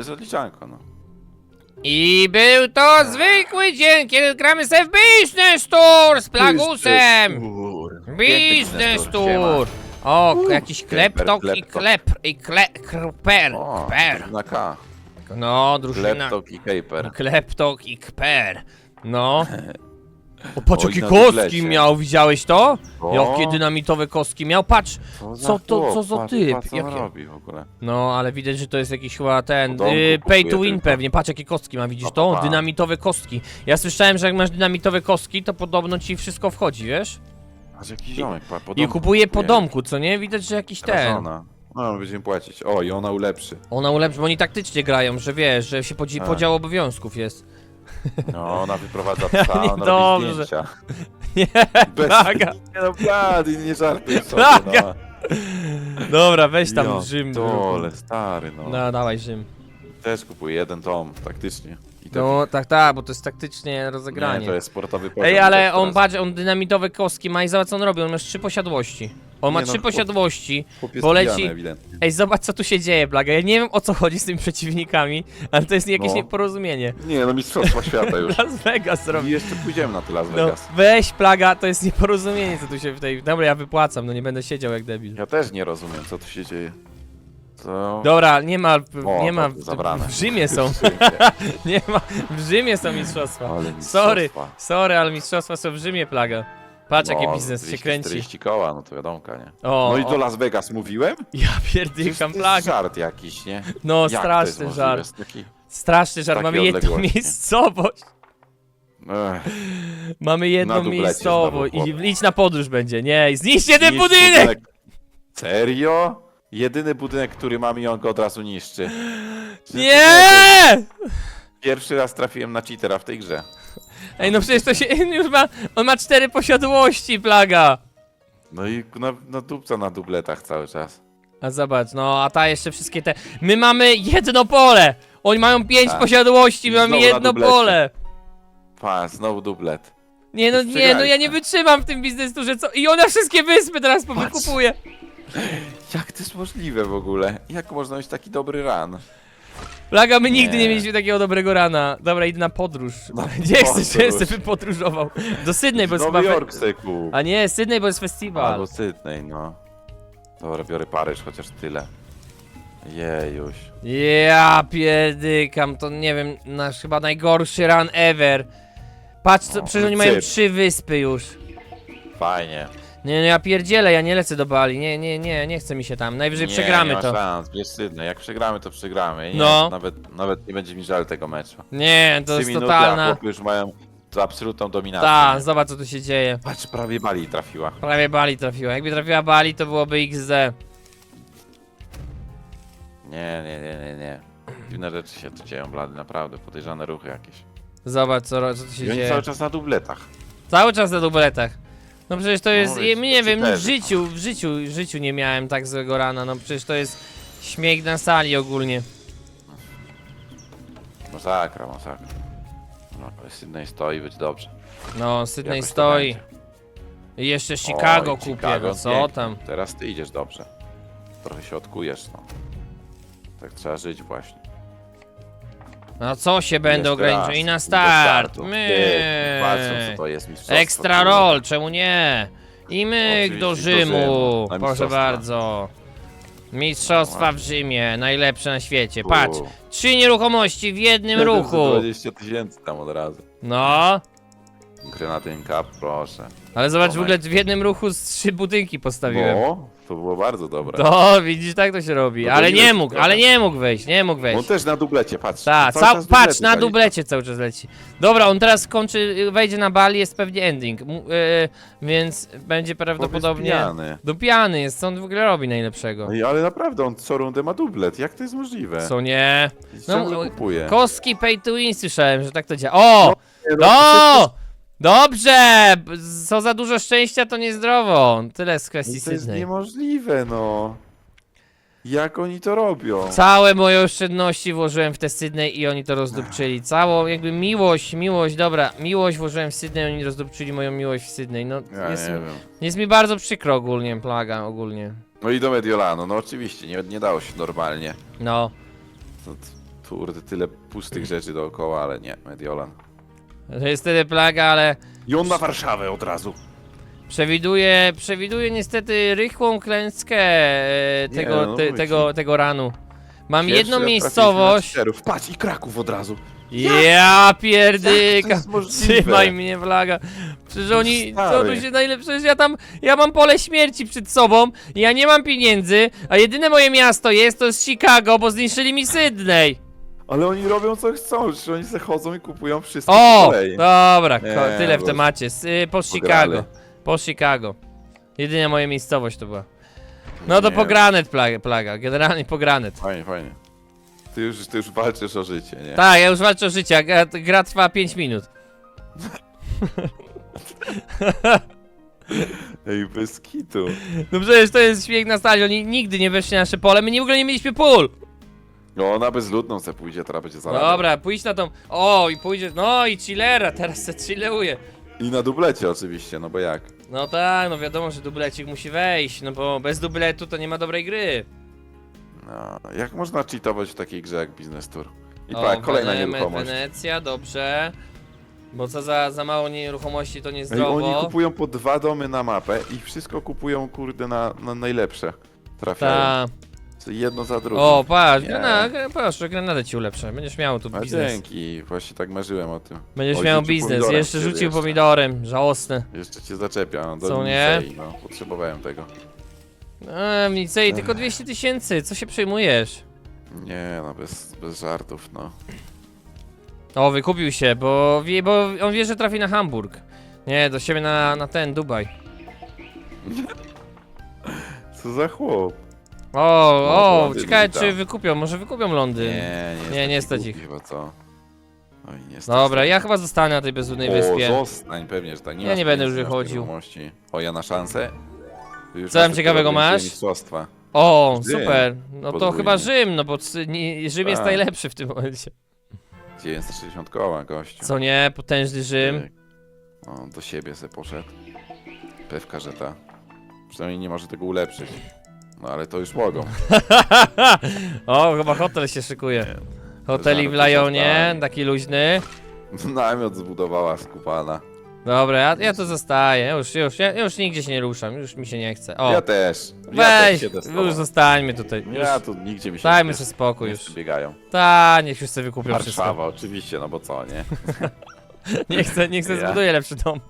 jest odliczanko, no. I był to zwykły dzień, kiedy gramy sobie w Business Tour z Plagusem! Business Tour! O, jakiś klepper, kleptok i kleptok. klep, i kle, kper, O, kper. na K. No, drużyna. Laptop i caper. Kleptok i kper. No. O, patrz Oj, jakie na kostki miał, widziałeś to? O. Jakie dynamitowe kostki miał, patrz! za Co to- chłop? co za Patrz, typ? patrz, co on Jakie- robi w ogóle. No, ale widać, że to jest jakiś chyba ten, y, pay kupuje to win tylko. pewnie, patrz jakie kostki ma, widzisz Pa, to? pa, pa. Dynamitowe kostki. Ja słyszałem, że jak masz dynamitowe kostki, to podobno ci wszystko wchodzi, wiesz? Aż jakiś ziomek, pa, po I domku kupuje po domku, co nie? Widać, że jakiś Teraz ten. Ona. No, będziemy płacić. O, i ona ulepszy. Ona ulepszy, bo oni taktycznie grają, że wiesz, że się podzi- Tak. podział obowiązków jest. No, ona wyprowadza psa, Nie, ona dobrze. robi zdjęcia. Nie, Bez... plaga. Nie no, blady, nie żartuj sobie, Plaga. no. Dobra, weź tam Rzym. Dole, stary, no. No, dawaj Rzym. Też kupuję jeden tom, taktycznie. I to, No, tak, tak, bo to jest taktycznie nie, rozegranie. to jest sportowy poziom. Ej, ale on, patrz, on dynamitowe kostki ma i zobacz co on robi, on ma trzy posiadłości. On ma Nie no, trzy chłop- posiadłości. poleci- ewidentnie. Ej, zobacz co tu się dzieje, Blaga. Ja nie wiem o co chodzi z tymi przeciwnikami, ale to jest jakieś No. nieporozumienie. Nie, no mistrzostwa świata już. Las Vegas I robi. jeszcze pójdziemy na te Las No, Vegas. weź Plaga, to jest nieporozumienie co tu się w tej... Dobra, ja wypłacam, no nie będę siedział jak debil. Ja też nie rozumiem, co tu się dzieje. Co? Dobra, nie ma, O, nie ma, to zabrane. w Rzymie są, nie ma, w Rzymie są mistrzostwa. Ale Sorry, mistrzostwa. sorry, ale mistrzostwa są w Rzymie, Plaga. Patrz jaki No, biznes się 240 kręci. koła, no to wiadomka, nie? O, No i o, do Las Vegas mówiłem? ja pierdykam to jest żart jakiś, nie? No, Jak to jest straszny możliwe? żart. Jest Taki... Straszny żart. Mamy jedną odległości. miejscowość. Ech, Mamy jedną dublecie miejscowość. znowu, I chłop. idź na podróż będzie. Nie, zniszcie ten niszcz budynek! Serio? Jedyny budynek, który mam i on go od razu niszczy. Czy to Nie! Pierwszy raz trafiłem na cheatera w tej grze. Ej, no przecież to się już ma. On ma cztery posiadłości, plaga. No i na, na dupca na dubletach cały czas. A zobacz, no a ta jeszcze wszystkie te. My mamy jedno pole! Oni mają pięć Tak. posiadłości, my mamy na jedno dublecie. pole! Pa, znowu dublet. Nie no, nie, no ja przegraliśmy. nie wytrzymam w tym biznesu, że co. I ona wszystkie wyspy teraz powykupuje. Jak to jest możliwe w ogóle? Jak można mieć taki dobry run? Plaga, my nigdy nie Nie. mieliśmy takiego dobrego rana. Dobra, idę na podróż. Na Gdzie chcesz, podróż. żebym sobie podróżował? Do Sydney, bo jest Nowy chyba... fe- Jork seku. A nie, Sydney, bo jest festiwal. Albo Sydney, no. Dobra, biorę Paryż, chociaż tyle. Jejuś. Ja pierdykam, to nie wiem, nasz chyba najgorszy run ever. Patrz, co, O, przecież oni mają cyp. trzy wyspy już. Fajnie. Nie, no ja pierdzielę, ja nie lecę do Bali, nie, nie, nie, nie chce mi się tam. Najwyżej nie, przegramy nie ma to. szans, bierz Sydney. Jak przegramy, to przegramy. Nie, No. Nawet, nawet nie będzie mi żal tego meczu. Nie, to Trzy jest minuty, a totalna... chłopy już mają tu absolutną dominację. Ta, zobacz co tu się dzieje. Patrz, prawie Bali trafiła. Prawie Bali trafiła. Jakby trafiła Bali, to byłoby XZ. Nie, nie, nie, nie, nie. Dziwne rzeczy się tu dzieją, blady, naprawdę. Podejrzane ruchy jakieś. Zobacz co, ro- co tu się I oni dzieje. cały czas na dubletach. Cały czas na dubletach. No przecież to jest, No, jest nie wiem, w życiu, w życiu, w życiu nie miałem tak złego rana, no przecież to jest śmiech na sali ogólnie. Masakra, masakra. No, ale Sydney stoi, być dobrze. No, Sydney Jakoś to stoi. będzie. I jeszcze Chicago Oj, kupię, Chicago, no co pięknie. tam. Teraz ty idziesz dobrze. Trochę się odkujesz, no. Tak trzeba żyć właśnie. No co się będę ograniczał? I na start. My. Patrzą, co to jest mistrzostwo. Ekstra roll, czemu nie? I myk do Oczywiście do Rzymu. Rzymu, na Proszę mistrzostwa. bardzo. Mistrzostwa w Rzymie, najlepsze na świecie. U. Patrz, trzy nieruchomości w jednym ruchu. 20 tysięcy tam od razu. No, Grenadyn Cup, proszę. ale zobacz, w ogóle w jednym ruchu z trzy budynki postawiłem. No, to było bardzo dobre. To, widzisz, tak to się robi. No to Ale nie mógł, ale nie mógł wejść, nie mógł On wejść. też na dublecie, patrz. Tak, Cały cał, czas patrz, na dublecie cały czas leci. Dobra, on teraz kończy, wejdzie na Bali, jest pewnie ending. Mu- e, więc będzie prawdopodobnie... pijany. Dupiany jest, co on w ogóle robi najlepszego? No i ale naprawdę, on co rundę ma dublet. Jak to jest możliwe? Co nie? No, no, kupuje. Kostki pay to win słyszałem, że tak to działa. O! Nie, No! Dobrze! B- Co za dużo szczęścia to niezdrowo. Tyle z No kwestii to jest Sydney. niemożliwe, no. Jak oni to robią? Całe moje oszczędności włożyłem w te Sydney i oni to rozdupczyli. Całą jakby miłość, miłość, dobra, miłość włożyłem w Sydney, oni rozdupczyli moją miłość w Sydney. No Ja jest, nie wiem. jest mi bardzo przykro ogólnie, plaga ogólnie. No i do Mediolanu, no oczywiście, nie, nie dało się normalnie. No. To, Kurde, tyle pustych rzeczy dookoła, ale nie, Mediolan. To jest tyle plaga, ale I on na Warszawę od razu. przewiduje, przewiduje niestety rychłą klęskę e, Nie, tego, no te, mówię tego, tego ranu. Mam Pierwszy jedną raz miejscowość. trafiliśmy na czterów. Patrz, i Kraków od razu. Ja Jak to pierdyka! jest możliwe? Trzymaj mnie, plaga. Przecież No oni, stary. tu się najlepsze, przecież ja tam, ja mam pole śmierci przed sobą, ja nie mam pieniędzy, a jedyne moje miasto jest, to jest Chicago, bo zniszczyli mi Sydney. Ale oni robią co chcą, że oni se chodzą i kupują wszystko O, po kolei. dobra, ko- Nie, tyle w bo- temacie, y, po Pograli. Chicago, po Chicago. Jedyna moja miejscowość to była. No to Nie. pogranet plaga, plaga, generalnie pogranet. Fajnie, fajnie. Ty już, ty już walczysz o życie, nie? Tak, ja już walczę o życie, a gra, gra trwa 5 minut. Ej, bez kitu. No przecież to jest śmiech na oni nigdy nie weszli na nasze pole, my w ogóle nie mieliśmy pól. No ona bezludną se pójdzie, teraz będzie zarabiać. Dobra, pójdź na tą, o i pójdzie, no i chillera, teraz se chilluje. I na dublecie oczywiście, no bo jak? No tak, no wiadomo, że dublecik musi wejść, no bo bez dubletu to nie ma dobrej gry. No, jak można cheatować w takiej grze jak Business Tour? I O, tak, kolejna Wene- nieruchomość. Wenecja, dobrze. Bo co za, za mało nieruchomości to Ej, oni niezdrowo. kupują po dwa domy na mapę i wszystko kupują, kurde, na, na najlepsze. Trafiają. Ta. Jedno za drugim. O, patrz, Nie. granada, proszę, ci ulepszę. Będziesz miał tu A biznes. dzięki, właśnie tak marzyłem o tym. Będziesz miał rzucił biznes. pomidorem Jeszcze w ciebie rzucił jeszcze. pomidorem, żałosne. Jeszcze cię zaczepia, no, do Co nie? Nicei, no, potrzebowałem tego. Eee, Nicei, tylko 200 tysięcy, co się przejmujesz? Nie, no, bez, bez żartów, no. O, wykupił się, bo, wie, bo on wie, że trafi na Hamburg. Nie, do siebie na, na ten, Dubaj. Co za chłop? O, o, Londyn ciekawe czy wykupią, może wykupią Londyn. Nie, nie, Nie, nie stać ich. Chyba co? Oj, nie stać Dobra, ja chyba zostanę na tej bezludnej O, wyspie. zostań, pewnie, że tak. Nie Ja masz nie będę pieniędzy, już masz wychodził. nieruchomości. O, ja na szansę? Ty już Co tam masz ciekawego dopiero masz? więcej Mistrzostwa. O, Rzym. super. No to Podwójnie. chyba Rzym, no bo c- nie, Rzym jest Tak. najlepszy w tym momencie. 960 koła, gościu. Co nie, potężny Rzym. Ty. No, do siebie se poszedł. Pewka, że ta. Przynajmniej nie może tego ulepszyć. No ale to już mogą. o, chyba hotel się szykuje. Hoteli w zostanie. taki luźny. Namiot zbudowała skupana. Dobra, ja, ja tu zostaję, już, już, ja już nigdzie się nie ruszam, już mi się nie chce. O, Ja też. Ja też weź, siedzę z tobą. już zostańmy tutaj. Już, Ja tu nigdzie mi się dajmy nie sobie spokój nie już. biegają. Ta, niech już sobie wykupią wszystko. Warszawa, oczywiście, no bo co, nie? Nie chcę, nie chcę Ja. lepszy dom.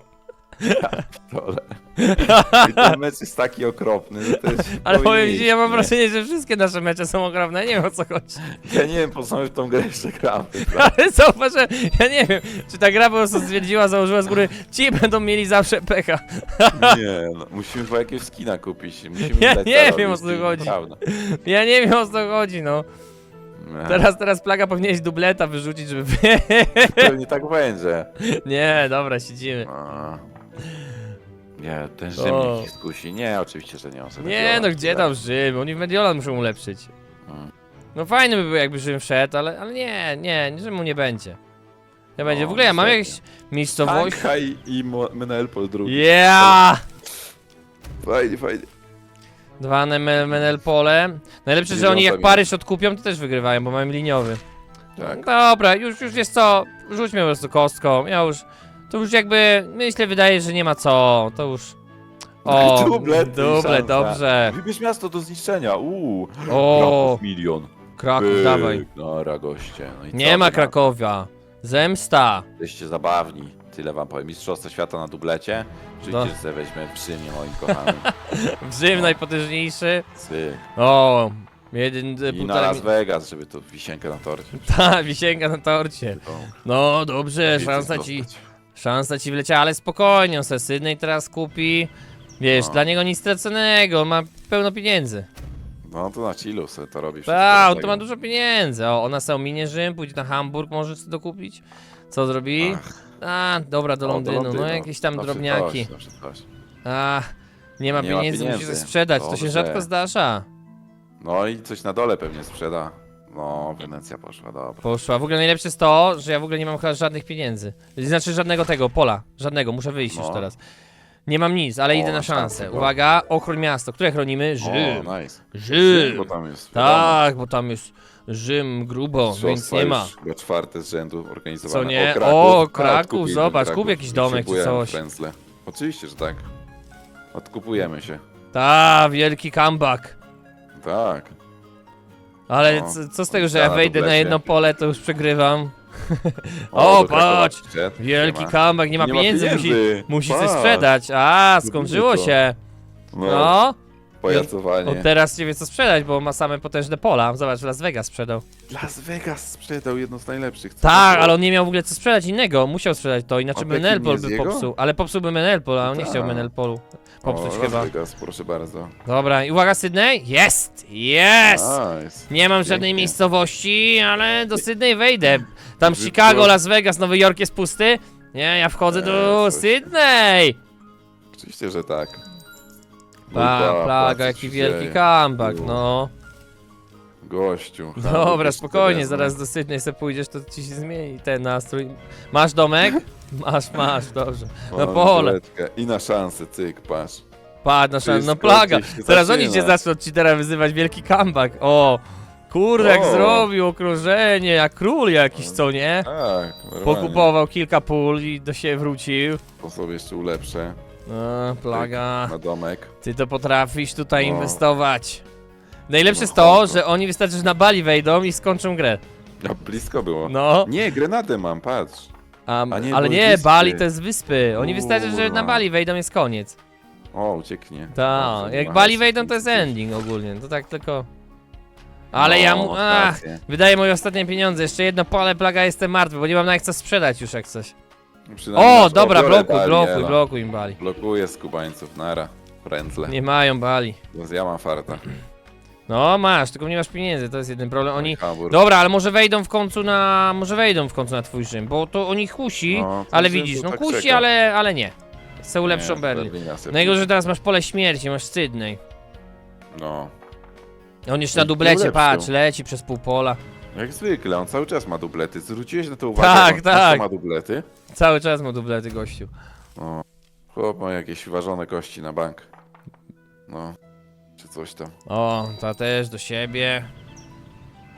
Dole. I ten mecz jest taki okropny, że to jest... Ale powiem ci, ja mam nie? wrażenie, że wszystkie nasze mecze są okropne, nie wiem o co chodzi. Ja nie wiem, po co my w tą grę jeszcze gramy. Ale zauważ, że ja nie wiem, czy ta gra po prostu stwierdziła, założyła z góry, ci będą mieli zawsze pecha. Nie, no, musimy po jakieś skina kupić. Musimy Ja nie wiem, o co chodzi. Prawda. Ja nie wiem o co chodzi, no. Nie, Teraz, teraz plaga powinieneś dubleta wyrzucić, żeby... Pewnie tak będzie. nie, dobra, siedzimy. A. Nie, ten O. Rzym ich skusi. Nie, oczywiście, że nie. on sobie Nie, no gdzie tam Rzym? Oni w Mediolan muszą ulepszyć. Mm. No fajny by był jakby Rzym wszedł, ale, ale nie, nie, Rzymu nie będzie. Nie będzie. No, W ogóle ja mam niestety. jakieś miejscowość... Shanghai i Mo- Menelpol drugi. Yeah! Fajnie, fajnie. Dwa na Me- Menelpole. Najlepsze, że oni jak Paryż odkupią, to też wygrywają, bo mają liniowy. Tak. Dobra, już, już jest co, rzućmy po prostu kostką, ja już, to już jakby, myślę, wydaje, że nie ma co, to już... O, Dublet, duble, szansa. dobrze. Wybierz miasto do zniszczenia. Uuu. O, Kraków milion. Kraków, Pyk, dawaj. Nara goście. No i Nie ma wy na to? Krakowia. Zemsta. Jesteście zabawni. Tyle wam powiem. Mistrzostwo świata na dublecie. No. no. weźmie w Rzymie, moim kochanym. Rzym No. najpotężniejszy. Sy. O, jeden, I na półtora... Las Vegas, żeby to wisienkę na torcie. Ta, wisienka na torcie. No, dobrze, szansa dostać. Szansa ci wleciała, ale spokojnie, on se Sydney teraz kupi. Wiesz, No. dla niego nic straconego, ma pełno pieniędzy. No to na chillu sobie to robi wszystko. Tak, on to ma dużo pieniędzy. O, ona sobie ominie Rzym, pójdzie na Hamburg, może sobie dokupić. Co zrobi? Ach, A, dobra, do no, Londynu, Londynu. no jakieś tam Zawsze drobniaki. Coś, zawsze coś. A, nie ma Nie ma pieniędzy, musi pieniędzy. coś sprzedać, to się Dobrze. rzadko zdarza. No i coś na dole pewnie sprzeda. No, Wenecja poszła, dobra. Poszła. W ogóle najlepsze jest to, że ja w ogóle nie mam chyba żadnych pieniędzy. Znaczy żadnego tego pola. Żadnego, muszę wyjść już No. teraz. Nie mam nic, ale O, idę na na szansę. szansę, go. Uwaga, ochroń miasto. Które chronimy? Rzym. O, nice. Rzym. Bo tam jest. Tak, bo tam jest Rzym grubo, Mistrzostwa więc nie ma. już Chyba czwarte z rzędu organizowane. Co nie? O, Kraków, zobacz, kup jakiś domek czy Potrzebujemy coś. Frędzle. Oczywiście, że tak. Odkupujemy się. Ta, wielki comeback. Tak. Ale No. co, co z tego, że ja Ściana wejdę na jedno pole, to już przegrywam. O, do Krakowa patrz! Wielki Siema. comeback, nie ma Nie pieniędzy, musi, pieniędzy. musi coś Patrz. sprzedać. A, skończyło Tylko. się. No, No, pajacowanie. od teraz nie wie co sprzedać, bo ma same potężne pola. Zobacz, Las Vegas sprzedał. Las Vegas sprzedał jedno z najlepszych. Co Tak, to ale on nie miał w ogóle co sprzedać innego, musiał sprzedać to, inaczej A by Menelpol jest by jego? popsuł. Ale popsułby Menelpol, a on nie Tak. chciał Menelpolu popsuć o, chyba. Las Vegas, proszę bardzo. Dobra, i uwaga Sydney? Jest! Jest! Nice. Nie mam żadnej Pięknie. miejscowości, ale do Sydney wejdę. Tam Wy- Chicago, Las Vegas, Nowy Jork jest pusty. Nie, ja wchodzę do Jezus. Sydney! Oczywiście, że tak. Pa, Mój plaga, jaki się wielki dzieje? comeback, no. Gościu. Dobra, spokojnie, zaraz do Sydney sobie pójdziesz, to ci się zmieni ten nastrój. Masz domek? Masz, masz, dobrze. no. Na Mam pole. I na szansę, cyk, patrz. Patrz, nasza, no Wszystko plaga. gdzieś się Zaraz oni zaczyna. cię zaczną ci teraz wyzywać wielki comeback. O, kurde, jak O. zrobił okrążenie, jak król jakiś, co nie? Tak, normalnie. Pokupował kilka pól i do siebie wrócił. To sobie jeszcze ulepszę. No, plaga. Na domek. Ty to potrafisz tutaj No. inwestować. Najlepsze No, jest to, chodź. że oni wystarczy, że na Bali wejdą i skończą grę. A blisko było. No, Nie, grenadę mam, patrz. A, A nie, ale bo nie, wyspy. Bali to jest wyspy. Oni wystarczy, że na Kurwa. Bali wejdą jest koniec. O, ucieknie. Tak, Dobrze, jak. Bali wejdą to jest ending ogólnie, to tak tylko... Ale ja mu... No, Ach, rację. wydaję moje ostatnie pieniądze, jeszcze jedno pole, plaga, jestem martwy, bo nie mam nawet co sprzedać już jak coś. Przynajmniej O, masz- dobra, blokuj, Bali, blokuj, blokuj im Bali. Blokuję skubańców, nara. Frędzle. Nie mają Bali. Więc ja mam farta. No masz, tylko nie masz pieniędzy, to jest jeden problem. Oni... Dobra, ale może wejdą w końcu na... może wejdą w końcu na twój Rzym, bo to oni kusi, No, to ale widzisz, no tak kusi, czeka. ale, ale nie. Chcę ulepszą Nie, Berlin. Berlina Najgorzej, że teraz masz pole śmierci, masz Sydney. No. On jeszcze na dublecie, ulepszył. patrz, leci przez pół pola. Jak zwykle, on cały czas ma dublety. Zwróciłeś na to uwagę? Tak, on tak. ma dublety? Cały czas ma dublety, gościu. No. Chłop ma jakieś ważone kości na bank. No. Czy coś tam. O, ta też do siebie.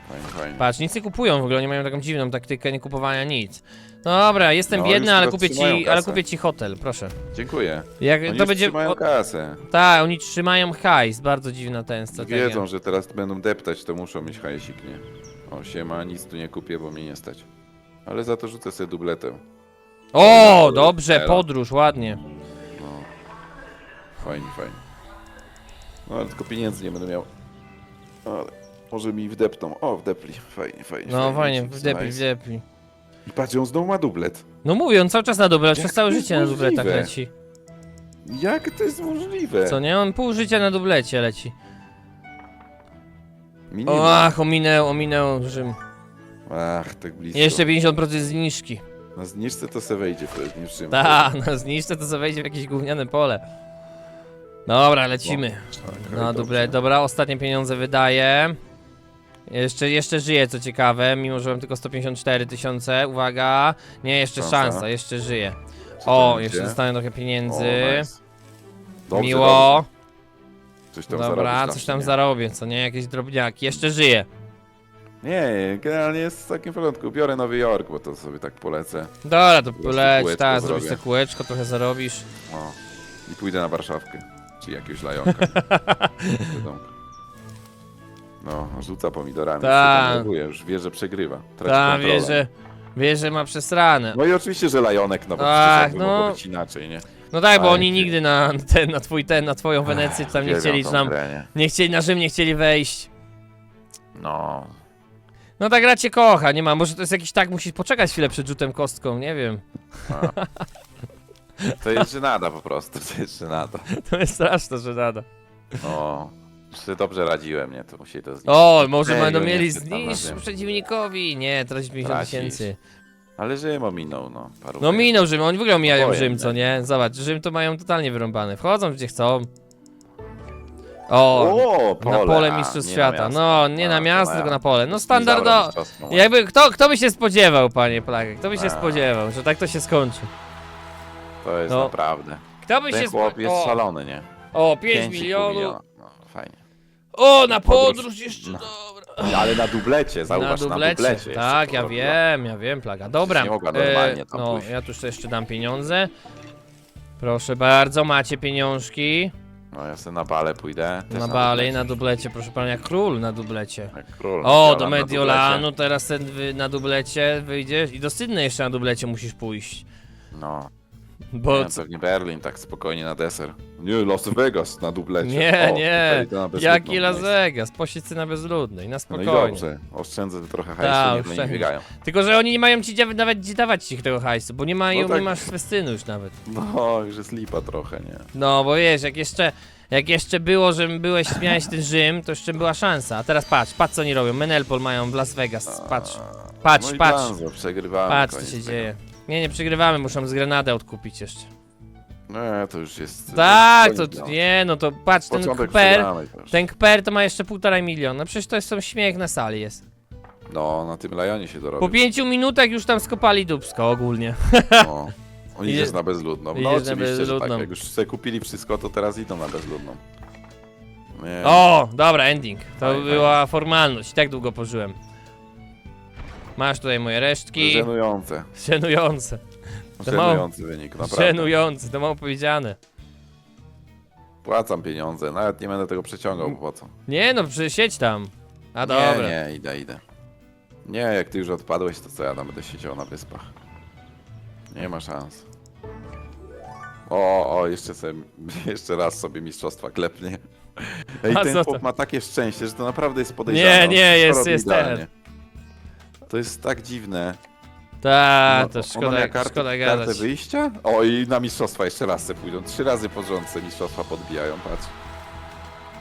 Fajnie, fajnie. Patrz, nic nie kupują w ogóle, oni mają taką dziwną taktykę nie kupowania nic. Dobra, jestem No, biedny, już ale kupię ci, ale kupię ci hotel, proszę. Dziękuję. Jak Oni to będzie. trzymają o- kasę. Tak, oni trzymają hajs, bardzo dziwna ten strategia. Wiedzą, że teraz będą deptać, to muszą mieć hajsik, nie? O, siema, nic tu nie kupię, bo mnie nie stać. Ale za to rzucę sobie dubletę. O, dobrze, podróż, ładnie. No. Fajnie, fajnie. No ale tylko pieniędzy nie będę miał. Ale może mi wdepną. O, wdepli. Fajnie, fajnie. No fajnie, Nice. wdepli, wdepli. I patrz, on znowu ma dublet. No mówię, on cały czas na dublet, przez całe życie na dubletach leci. Jak to jest możliwe? Co nie? On pół życia na dublecie leci. Minimum. O, ach, ominęł, ominął Rzym. Ach, tak blisko. Jeszcze 50% zniżki. Na zniżce to se wejdzie, to jest niższym. Ta, no zniszczę to co wejdzie w jakieś gówniane pole. Dobra, lecimy. Tak, No dobra, dobra, ostatnie pieniądze wydaję. Jeszcze, jeszcze żyję, co ciekawe, mimo że mam tylko 154 tysiące. Uwaga, nie, jeszcze Szansa. szansa, jeszcze żyję. Co O, jeszcze dostanę trochę pieniędzy. O, nice. Dobrze, Miło. dobrze. Coś tam Dobra, zarobisz coś tam nie? zarobię, co nie? Jakieś drobniaki. Jeszcze żyję. Nie, generalnie jest w takim porządku. Biorę Nowy Jork, bo to sobie tak polecę. Dobra, to prostu leć, kółeczko tak, zrobię. zrobisz te kółeczko, trochę zarobisz. O. I pójdę na Warszawkę. Czy jakiegoś lajonka. No, rzuca pomidorami. Tak. się denerwuje, Już wie, że przegrywa. Traci Ta, kontrolę. wie, że, wie, że ma przesrane. No i oczywiście, że lajonek, no bo Tak, przecież jakby no. mogło być inaczej, nie? No tak, bo oni nigdy na ten, na twój ten, na twoją Wenecję tam nie Uwielbiam chcieli, tą grę, nie? nie chcieli, na Rzym nie chcieli wejść. No. No ta gra cię kocha, nie ma, może to jest jakiś tak, musisz poczekać chwilę przed rzutem kostką, nie wiem. To jest żenada po prostu, to jest żenada. To jest straszne, że nada. No. Sobie dobrze radziłem, nie? To musieli to zniszczyć. O, może Serio, będą nie mieli chcę tam zniszcz razem. przeciwnikowi. Nie, tracić 50 Tracisz. tysięcy. Ale Rzym ominął, no. Paru No minął Rzym, oni w ogóle mijają Oboje, Rzym, co nie? Zobacz, Rzym to mają totalnie wyrąbane. Wchodzą gdzie chcą. O, O, na pole, pole a, Mistrzostw nie Świata. na miasto. No, nie A, na to miasto, tylko na pole. No Zabrał standardowo. mistrzostwo. Jakby, kto, kto by się spodziewał, panie Plagek? Kto by się A. spodziewał, że tak to się skończy? To jest no. naprawdę. Kto by się Ten chłop jest o, szalony, nie? o, 5 Pięć i pół milionów. No, fajnie. O, na Podróż. podróż jeszcze, No. dobra. Ale na dublecie, zauważ, Na na dublecie. jeszcze tak, ja porobiła. wiem, ja wiem, plaga. Dobra. nie mogła normalnie tam no, pójść. ja tu jeszcze dam pieniądze. Proszę bardzo, macie pieniążki. No ja sobie na bale pójdę. też Na bali, na dublecie, proszę pana, jak król na dublecie. Jak król. O, Mediolan do na Mediolanu, teraz ten wy, na dublecie wyjdziesz i do Sydney jeszcze na dublecie musisz pójść. No, Bo nie, pewnie Berlin tak spokojnie na deser. Nie, Las Vegas na dublecie. Nie, o, nie. jaki Las. Vegas, posiedź na bezludnej, na No i spokojnie. dobrze, oszczędzę trochę hajsu, niech nie biegają. Tylko, że oni nie mają ci nawet gdzie dawać ci tego hajsu, bo nie mają, No tak. nie masz festynu już nawet. No, już jest lipa trochę, nie? No, bo wiesz, jak jeszcze, jak jeszcze było, że byłeś, miałeś ten Rzym, to jeszcze była szansa. A teraz patrz, patrz co oni robią. Menelpol mają w Las Vegas, patrz, patrz, no patrz, patrz co się tego. dzieje. Nie, nie przegrywamy, muszą z Grenadę odkupić jeszcze. Nie, to już jest... Tak, to, no. nie, no to patrz, ten Początek Kper, też. ten Kper to ma jeszcze półtora miliona. Przecież to jest są śmiech na sali jest. No, na tym Lajonie się Po dorobił. pięciu minutach już tam skopali dupsko ogólnie. No. On Idzie- idziesz na bezludną. No idziesz na oczywiście, że bezludną. tak. Jak już sobie kupili wszystko, to teraz idą na bezludną. Nie. O, dobra, ending. To Fajnie, była formalność, tak długo pożyłem. Masz tutaj moje resztki. Żenujące. Żenujące. To mało- Żenujący wynik, naprawdę. Żenujące, to mało powiedziane. Płacam pieniądze, nawet nie będę tego przeciągał, bo po co? Nie no, przy- siedź tam. A dobra. Nie, nie, idę, idę. Nie, jak ty już odpadłeś, to co ja tam będę siedział na wyspach. Nie ma szans. O, o, jeszcze sobie, jeszcze raz sobie mistrzostwa klepnie. Ej, A ten co chłop to? ma takie szczęście, że to naprawdę jest podejrzane. Nie, On nie, wszystko jest- robi jest idealnie. To jest tak dziwne. Ta, No, to ona szkoda, miała kartę, szkoda kartę gadać. wyjścia? O, i na mistrzostwa jeszcze raz se pójdą. Trzy razy pod rząd se mistrzostwa podbijają, patrz.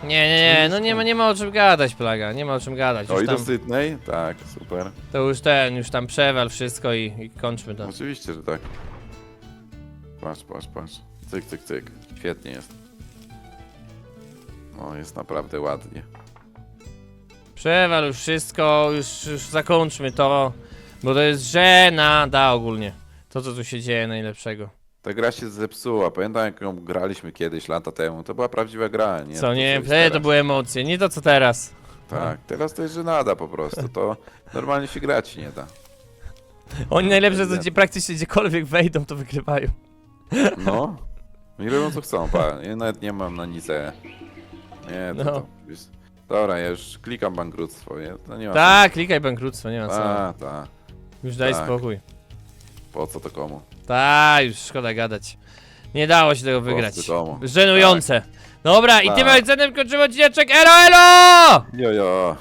Nie, nie, nie, no nie ma, nie ma o czym gadać, plaga, nie ma o czym gadać. O, Już i do tam, Sydney? Tak, super. to już ten, już tam przewal wszystko i, i kończmy to. Oczywiście, że tak. Patrz, patrz, patrz. Cyk, cyk, cyk. Świetnie jest. No, jest naprawdę ładnie. Przewal już wszystko, już, już zakończmy to, bo to jest żenada ogólnie. To, co tu się dzieje najlepszego. Ta gra się zepsuła. Pamiętam, jak ją graliśmy kiedyś, lata temu. To była prawdziwa gra, nie? Co To, nie, jest wtedy to teraz. były emocje, nie to co teraz. Tak, teraz to jest żenada po prostu. To normalnie się grać nie da. Oni najlepsze, co gdzie praktycznie gdziekolwiek wejdą, to wygrywają. No. I robią co chcą, pa. Ja nawet nie mam na nic. e. Nie, to, No. to jest... Dobra, ja już klikam bankructwo, nie? To nie ma Tak, klikaj bankructwo, nie ma sensu. co. A, tak. Już daj tak. spokój. Po co to komu? Tak, już szkoda gadać. Nie dało się tego Po wygrać. co komu? Żenujące. Dobra, i tym Tak. akcentem kończymy odcineczek. Elo, elo! Jo, jo.